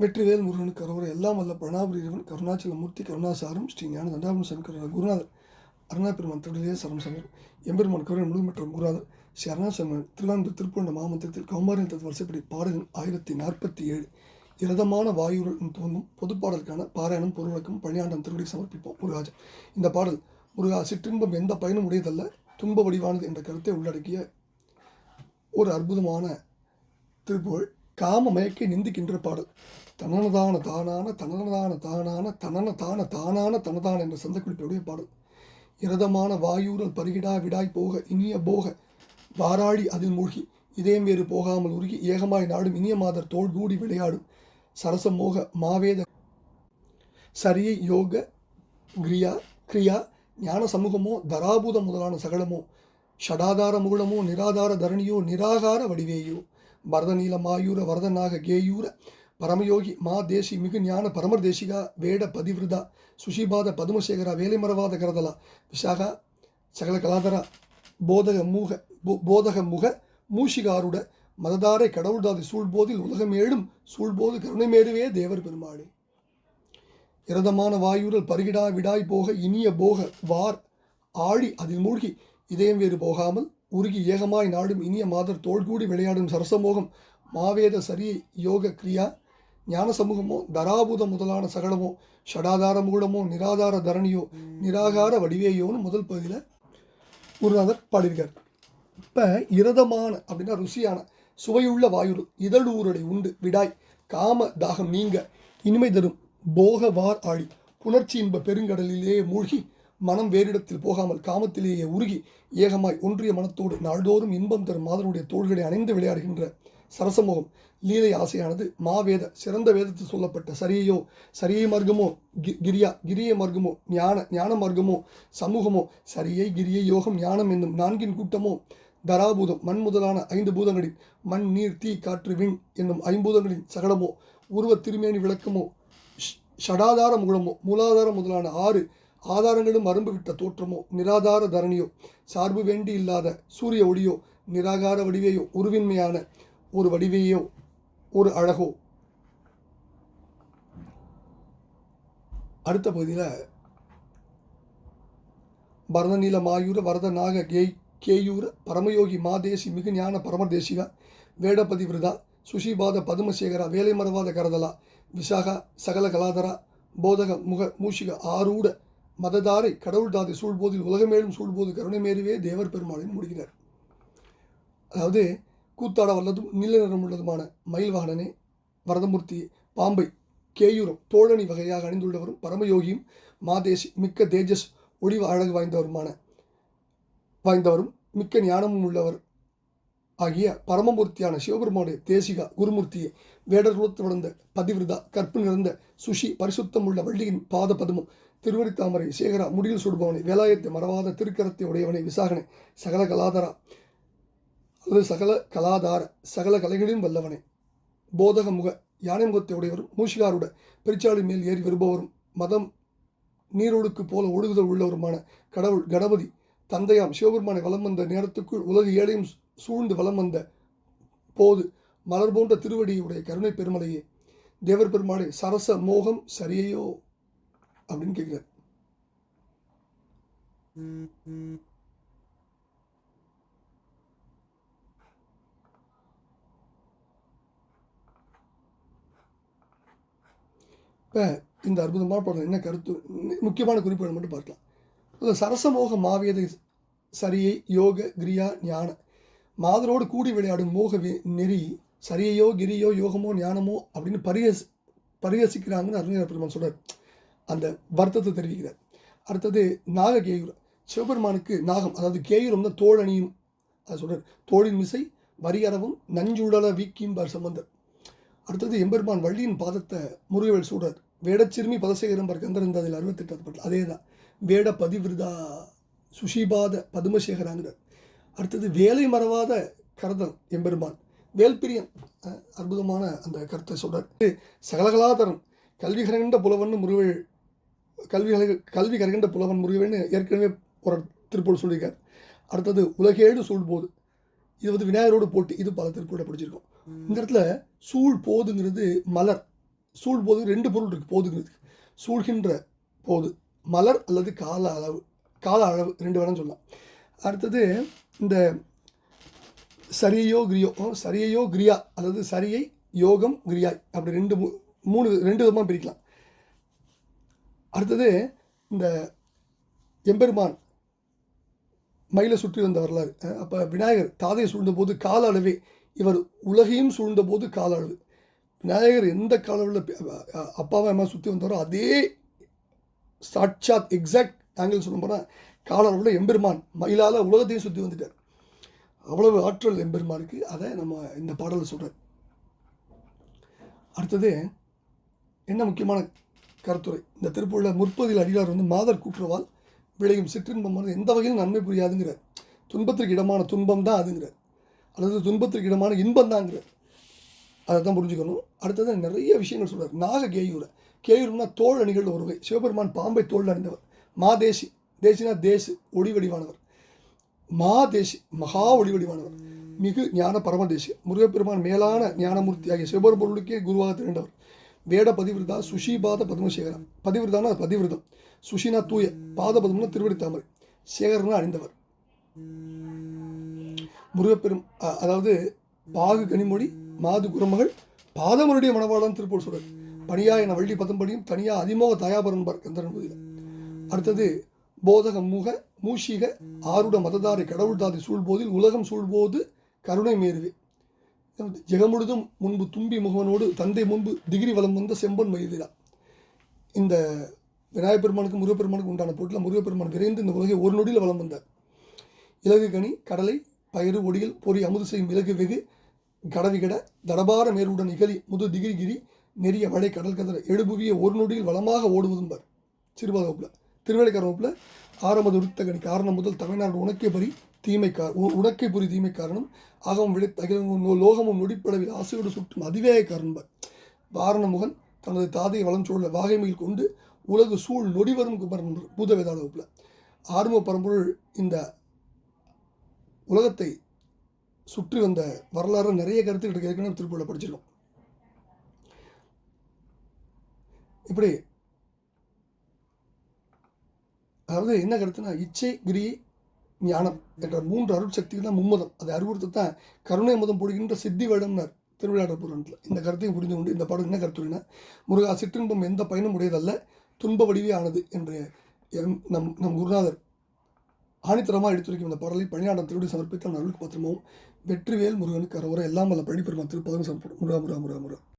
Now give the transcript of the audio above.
வெற்றிவேல் முருகனுக்கு கரோரை எல்லாம் வல்ல பிரணாபுரி கருணாச்சலமூர்த்தி கருணாசாரம் ஸ்ரீ ஞான தண்டாபுரம் சங்கர குருநாதர். அருணாபெருமான் திருடலே சரம் சங்கர் எம்பெருமான் கருணை முழு மற்றும் குருநாதர். ஸ்ரீ அருணாசலமன் திருவான்பூர் திருப்பூண்ட மாமந்திரத்தில் கௌமாரின் தத்து வருஷப்படி பாடல் ஆயிரத்தி நாற்பத்தி ஏழு இரதமான வாயுடன் தோன்றும். பொதுப்பாடலுக்கான பாராயணம் பொருளுக்கும் பணியாண்டம் திருவடி சமர்ப்பிப்போம். முருகாஜன். இந்த பாடல் முருகா சிற்றின்பம் எந்த பயனும் உடையதல்ல துன்ப வடிவானது என்ற கருத்தை உள்ளடக்கிய ஒரு அற்புதமான திருப்புகழ். காம மயக்கை நிந்திக்கின்ற பாடல். தனனதான தானான தனனதான தானான தனன தான தானான தனதான என்ற சந்தக்குறிப்புடைய பாடல். இரதமான வாயூரல் பருகிடா விடாய் போக இனிய போக வாராடி அதில் மூழ்கி இதயம் வேறு போகாமல் உருகி ஏகமாய் நாடும் இனிய மாதர் தோள் கூடி விளையாடும் சரசமோக மாவேத சரியை யோக கிரியா கிரியா ஞான சமூகமோ தராபூத முதலான சகலமோ ஷடாதார முகுளமோ நிராதார தரணியோ நிராகார வடிவேயோ பரதநீல மாயூர வரதநாக கேயூர பரமயோகி மா தேசி மிகு ஞான பரமர் தேசிகா வேட பதிவிருதா சுஷிபாத பதுமசேகரா வேலைமரவாத கரதலா விஷாகா சகல கலாதரா போதக மூக போ- போதக முக மூஷிகாருட மததாரை கடவுள்தாதி சூழ்போதில் உலகமேழும் சூழ்போது கருணைமேருவே தேவர் பெருமாளே. இரதமான வாயுரல் பருகிடா விடாய் போக இனிய போக வார் ஆழி அதில் மூழ்கி இதயம் வேறு போகாமல் உருகி ஏகமாய் நாடும் இனிய மாதர் தோள்கூடி விளையாடும் சரசமோகம் மாவேத சரி யோக கிரியா. ஞான சமூகமோ தராபூத முதலான சகலமோ ஷடாதார மூலமோ நிராதார தரணியோ நிராகார வடிவேயோன்னு முதல் பகுதியில் குருநாதர் பாடியிருக்கார். இப்போ இரதமான அப்படின்னா ருசியான சுவையுள்ள வாயுரு இதழூரடை உண்டு விடாய் காம தாகம் நீங்க இனிமை தரும் போக வார் ஆழி புணர்ச்சி இன்ப பெருங்கடலிலேயே மூழ்கி மனம் வேறிடத்தில் போகாமல் காமத்திலேயே உருகி ஏகமாய் ஒன்றிய மனத்தோடு நாள்தோறும் இன்பம் தரும் மாதனுடைய தோள்களை அணைந்து விளையாடுகின்ற சரசமோகம். லீலை ஆசையானது மாவேத சிறந்த வேதத்தில் சொல்லப்பட்ட சரியையோ சரியை மார்க்கமோ கி- கிரியா கிரிய மார்க்கமோ ஞான ஞான மார்க்கமோ சமூகமோ சரியை கிரியை யோகம் ஞானம் என்னும் நான்கின் கூட்டமோ தராபூதம் மண் முதலான ஐந்து பூதங்களின் மண் நீர் தீ காற்று விண் என்னும் ஐம்பூதங்களின் சகலமோ உருவ திருமேனி விளக்கமோ ஷ்- ஷடாதார முகுளமோ மூலாதாரம் முதலான ஆறு ஆதாரங்களும் அரும்புவிட்ட தோற்றமோ நிராதார தரணியோ சார்பு வேண்டி இல்லாத சூரிய ஒளியோ நிராகார வடிவையோ உருவின்மையான ஒரு வடிவையோ ஒரு அழகோ. அடுத்த பகுதியில் பரதநீல மாயூர வரத நாக கேய் கேயூர பரமயோகி மாதேசி மிகு ஞான பரமதேசிகா வேடபதி விருதா சுஷிபாத பதுமசேகரா வேலைமரவாத கரதலா விசாகா சகல கலாதரா போதக முக மூஷிக ஆரூட மததாரை கடவுள் தாதை சூழ்போதில் உலகமேலும் சூழ்போது கருணைமேருவே தேவர் பெருமாளின் முடிகிறார் அதாவது கூத்தாட வல்லதும் நீல நிறம் உள்ளதுமான மயில் வாகனனே வரதமூர்த்தி பாம்பை கேயூரம் தோழனி வகையாக அணிந்துள்ளவரும் பரமயோகியும் மாதேசி மிக்க தேஜஸ் ஒளிவு அழகு வாய்ந்தவருமான வாய்ந்தவரும் மிக்க ஞானமும் உள்ளவர் ஆகிய பரமமூர்த்தியான சிவபெருமானுடைய தேசிகா குருமூர்த்தியை வேடர்குலத்து வளர்ந்த பதிவிரதா கற்பு நிறைந்த சுஷி பரிசுத்தம் உள்ள வள்ளியின் பாத பதுமம் திருவடித்தாமரை சேகரா முடியில் சுடுபவனை வேலாயத்தை மறவாத திருக்கரத்தை உடையவனை விசாகனை சகல கலாதாரா அல்லது சகல கலாதார சகல கலைகளையும் வல்லவனே. போதக முக யானை முகத்தை உடையவரும் மூஷிகாருட பெருச்சாளி மேல் ஏறி வருபவரும் மதம் நீரொழுக்கு போல ஒழுகுதல் உள்ளவருமான கடவுள் கணபதி தந்தையாம் சிவபெருமானை வலம் வந்த நேரத்துக்குள் உலக ஏழையும் சூழ்ந்து வலம் வந்த போது மலர் போன்ற திருவடியுடைய கருணை பெருமலையே தேவர் பெருமாளே சரச மோகம் சரியையோ? அப்படின்னு கேட்கிறார். இப்போ இந்த அற்புதமான படம் என்ன கருத்து? முக்கியமான குறிப்புகள் மட்டும் பார்க்கலாம். சரசமோக மாவேத சரியை யோக கிரியா ஞான மாதரோடு கூடி விளையாடும் மோக நெறி சரியையோ கிரியோ யோகமோ ஞானமோ அப்படின்னு பரிகசி பரிகசிக்கிறாங்கன்னு அருணகிர பெருமான் சொல்கிறார் அந்த வருத்தத்தை தெரிவிக்கிறார். அடுத்தது நாக கேயூர் சிவபெருமானுக்கு நாகம் அதாவது கேயூரம் தான் தோழணியும் அதை சொல்கிறார் தோளின் மிசை வரியறவும் நஞ்சுடல வீக்கிம்பார் சம்பந்தர். அடுத்தது எம்பெருமான் வள்ளியின் பாதத்தை முருகவேல் சூடர் வேடச்சிறுமி பதசேகரம்பர் கந்தர் அதில் அறுபத்தெட்டாவது பாட்டில் அதே தான் வேட பதிவிருதா சுஷிபாத பதுமசேகராங்கிறார். அடுத்தது வேலை மறவாத கரதன் எம்பெருமான். வேல்பிரியன் அற்புதமான அந்த கருத்தை சொல்றார். சகலகலாதரன் கல்வி கரகின்ற புலவன் முருகவேல் கல்வி கலை- கல்வி கரகின்ற புலவன் முருகவேல்னு ஏற்கனவே ஒரு திருப்பூர் சொல்லியிருக்கார். அடுத்தது உலகேடு சூழ்போது இது வந்து விநாயகரோடு போட்டி இது பல திருப்பூரில் படிச்சிருக்கோம். இந்த இடத்துல சூழ் போதுங்கிறது மலர். சூழ்போது ரெண்டு பொருள் இருக்குது போதுங்கிறதுக்கு. சூழ்கின்ற போது மலர் அல்லது கால அளவு கால அளவு ரெண்டு வேணும் சொல்லலாம். அடுத்தது இந்த சரியோ கிரியோ சரியையோ கிரியா அதாவது சரியை யோகம் கிரியாய் அப்படி ரெண்டு மூ- மூணு ரெண்டு விதமாக பிரிக்கலாம். அடுத்தது இந்த எம்பெருமான் மயிலை சுற்றி வந்த வரலாறு. அப்போ விநாயகர் தாதையை சூழ்ந்தபோது கால அளவே இவர் உலகையும் சூழ்ந்தபோது கால அளவு. விநாயகர் எந்த கால அளவில் அப்பாவை அம்மா சுற்றி வந்தாரோ அதே சாட்சாத் எக்ஸாக்ட் ஆங்கிள் சொல்ல போனால் கால அளவில் எம்பெருமான் மயிலால் உலகத்தையும் சுற்றி வந்துட்டார். அவ்வளவு ஆற்றல் எம்பெருமானுக்கு அதை நம்ம இந்த பாடலில் சொல்கிறார் அடுத்தது என்ன முக்கியமான கருத்துரை? இந்த திருப்பூரில் முற்பதில் அடியார் வந்து மாதர் கூற்றுவால் விளையும் சிற்றின்பமானது எந்த வகையிலும் நன்மை புரியாதுங்கிற துன்பத்திற்கு இடமான துன்பம் தான் அதுங்கிற அல்லது துன்பத்திற்கு இடமான இன்பம் தாங்கிற அதை தான் புரிஞ்சுக்கணும். அடுத்தது நிறைய விஷயங்கள் சொல்கிறார் நாக கேயூரை. கேயூர்னா தோல் அணிகள் ஒருவை சிவபெருமான் பாம்பை தோல் அணிந்தவர். மாதேசி. தேசினா தேசு ஒளி வடிவானவர். மாதேசி மகா ஒளி வடிவானவர் மிகு ஞான பரமதேசி முருகப்பெருமான் மேலான ஞானமூர்த்தி ஆகிய சிவபெரும்பொருளுக்கே குருவாக திரண்டவர் வேட பதிவிருதா சுஷிபாத பத்மசேகரா பதிவிருதானா? பதிவிரதம். சுஷினா தூய பாத பத்மனா திருவடி தாமரை சேகரனா அணிந்தவர் முருகப்பெரும் அதாவது பாகு கனிமொழி மாது குரமகள் பாதமருடைய மணவாளன் திருப்பூர் சொல்றார். பணியா என வள்ளி பதம்படியும் தனியா அதிமோக தயாபரன்பார் கந்தரன் முதலில் அடுத்தது போதக முக மூஷிக ஆருட மததாரி கடவுள் தாதி சூழ்போதில் உலகம் சூழ்போது கருணை மேறுவே ஜெகமுழுதும் முன்பு தும்பி முகவனோடு தந்தை முன்பு திகிரி வலம் வந்த செம்பன் வயதிலா இந்த விநாயகப் பெருமானுக்கு முருகப்பெருமானுக்கு உண்டான பொருட்கள் முருகப்பெருமான் விரைந்து இந்த உலகை ஒரு நொடியில் வளம் வந்தார். இலகு கனி கடலை பயிறு ஒடியில் பொறி அமுது செய்யும் இலகு வெகு கடவிகட தடபார மேருடன் இகலி முது திகிரிகிரி நெறிய வளை கடல் கதற எழுபுவிய ஒரு நொடியில் வளமாக ஓடுவதும் பார். வகுப்பில் திருவேலைக்கார வகுப்பில் ஆரம்பது உடுத்த காரணம் முதல் தமிழ்நாடு உனக்கே பறி தீமை கா உ- உனக்கே புரி தீமை காரணம். அகம் விழி தகிலும் லோகமும் நொடிப்படவில் ஆசையோடு சுட்டும் அதிவேக காரணம் வாரணமுகன் தனது தாதையை வளம் சூழல வாகைமையில் கொண்டு உலகு சூழ் நொடி வரும் குமரன் பூத வேதாள வகுப்பில். ஆறுமுக பரம்பொருள் இந்த உலகத்தை சுற்றி வந்த வரலாறு நிறைய கருத்துக்கள் ஏற்கனவே திருப்பூரில் படிச்சிருக்கோம். இப்படி அதாவது என்ன கருத்துனா இச்சை கிரி ஞானம் என்ற மூன்று அருட்சக்திகள் தான் மும்மதம். அதை அறிவுறுத்து தான் கருணை மதம் போடுகின்ற சித்தி வேடம்னார் திருவிளையாடல் புராணத்தில். இந்த கருத்தையும் புரிந்து கொண்டு இந்த பாடம் என்ன கருத்துனா முருகா சிற்றின்பம் எந்த பயனும் உடையதல்ல துன்ப வடிவே ஆனது என்று நம் நம் குருநாதர் ஆணித்தரமாக எடுத்துரைக்கும் இந்த பாடலை பணியாடம் திருடி சமர்ப்பித்த அருளுக்கு பத்திரமும் வெற்றிவேல் முருகனுக்கு அறவுரை எல்லாம் வல்ல பழனி பெருமான் திருப்பதம் சமர்ப்படும் முருகா முருகா முருகா முருகா.